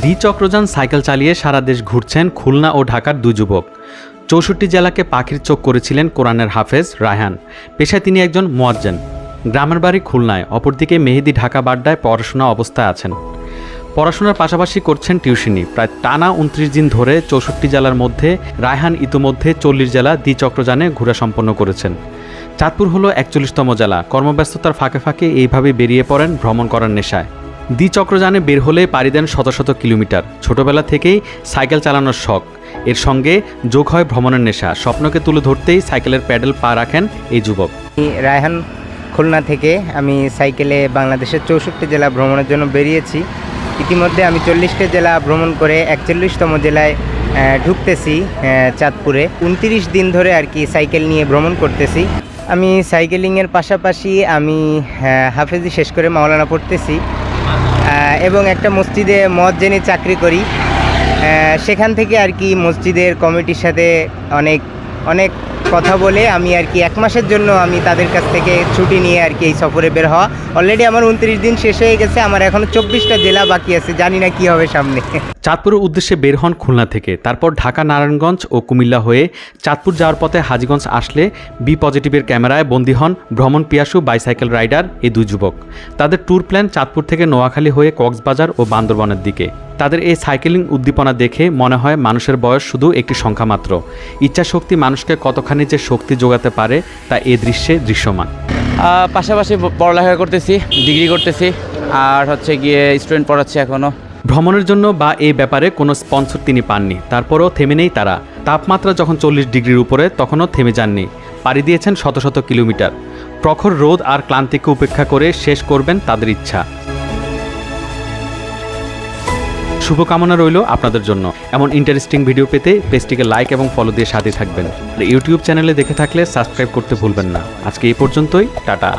দ্বিচক্রযান cycle চালিয়ে সারা দেশ ঘুরছেন খুলনা ও ঢাকার দুই যুবক। চৌষট্টি জেলাকে পাখির চোখ করেছিলেন কোরআনের হাফেজ রায়হান। পেশায় তিনি একজন মোয়াজ্জেন। গ্রামের বাড়ি খুলনায়, অপরদিকে মেহেদি ঢাকা বাড্ডায় পড়াশোনা অবস্থায় আছেন। পড়াশোনার পাশাপাশি করছেন টিউশনি। প্রায় টানা উনত্রিশ দিন ধরে চৌষট্টি জেলার মধ্যে রায়হান ইতোমধ্যে চল্লিশ জেলা দ্বিচক্রযানে ঘোরা সম্পন্ন করেছেন। চাঁদপুর হলো একচল্লিশতম জেলা। কর্মব্যস্ততার ফাঁকে ফাঁকে এইভাবে বেরিয়ে পড়েন ভ্রমণ করার নেশায়। দ্বিচক্রযানে বের হলে পাড়ি দেন শত শত কিলোমিটার। ছোটবেলা থেকেই সাইকেল চালানোর শখ। এর সঙ্গে যোগ হয় ভ্রমণের নেশা। স্বপ্নকে তুলে ধরতেই সাইকেলের প্যাডেল পা রাখেন এই যুবক। রায়হান খুলনা থেকে আমি সাইকেলে বাংলাদেশের চৌষট্টি জেলা ভ্রমণের জন্য বেরিয়েছি। ইতিমধ্যে আমি চল্লিশটা জেলা ভ্রমণ করে একচল্লিশতম জেলায় ঢুকতেছি চাঁদপুরে। উনতিরিশ দিন ধরে আর কি সাইকেল নিয়ে ভ্রমণ করতেছি। আমি সাইকেলিংয়ের পাশাপাশি আমি হাফেজি শেষ করে মাওলানা পড়তেছি। এবং একটা মসজিদে মদ জেনে চাকরি করি। সেখান থেকে আর কি মসজিদের কমিটির সাথে অনেক অনেক কথা বলে আমি আর কি এক মাসের জন্য আমি তাদের কাছ থেকে ছুটি নিয়ে আর কি এই সফরে বের হওয়া। অলরেডি আমার উনত্রিশ দিন শেষ হয়ে গেছে, আমার এখনও চব্বিশটা জেলা বাকি আছে, জানি না কি হবে সামনে। চাঁদপুরের উদ্দেশ্যে বের হন খুলনা থেকে। তারপর ঢাকা, নারায়ণগঞ্জ ও কুমিল্লা হয়ে চাঁদপুর যাওয়ার পথে হাজীগঞ্জ আসলে বি পজিটিভের ক্যামেরায় বন্দী হন ভ্রমণ পিয়াসু বাইসাইকেল রাইডার এই দুই যুবক। তাদের ট্যুর প্ল্যান চাঁদপুর থেকে নোয়াখালী হয়ে কক্সবাজার ও বান্দরবনের দিকে। তাদের এই সাইকেলিং উদ্দীপনা দেখে মনে হয় মানুষের বয়স শুধু একটি সংখ্যা মাত্র। ইচ্ছাশক্তি মানুষকে কতখানি যে শক্তি যোগাতে পারে তা এ দৃশ্যে দৃশ্যমান। পাশাপাশি পড়ালেখা করতেছি ডিগ্রি করতেছি আর হচ্ছে গিয়ে স্টুডেন্ট পড়াচ্ছি এখনও ভ্রমণের জন্য বা এই ব্যাপারে কোনো স্পন্সর তিনি পাননি। তারপরও থেমে নেই তারা। তাপমাত্রা যখন চল্লিশ ডিগ্রির উপরে তখনও থেমে যাননি। পাড়ি দিয়েছেন শত শত কিলোমিটার। প্রখর রোদ আর ক্লান্তিকে উপেক্ষা করে শেষ করবেন তাদের ইচ্ছা। শুভকামনা রইল আপনাদের জন্য। এমন ইন্টারেস্টিং ভিডিও পেতে পেজটিকে লাইক এবং ফলো দিয়ে সাথে থাকবেন। ইউটিউব চ্যানেলে দেখে থাকলে সাবস্ক্রাইব করতে ভুলবেন না। আজকে এই পর্যন্তই, টাটা।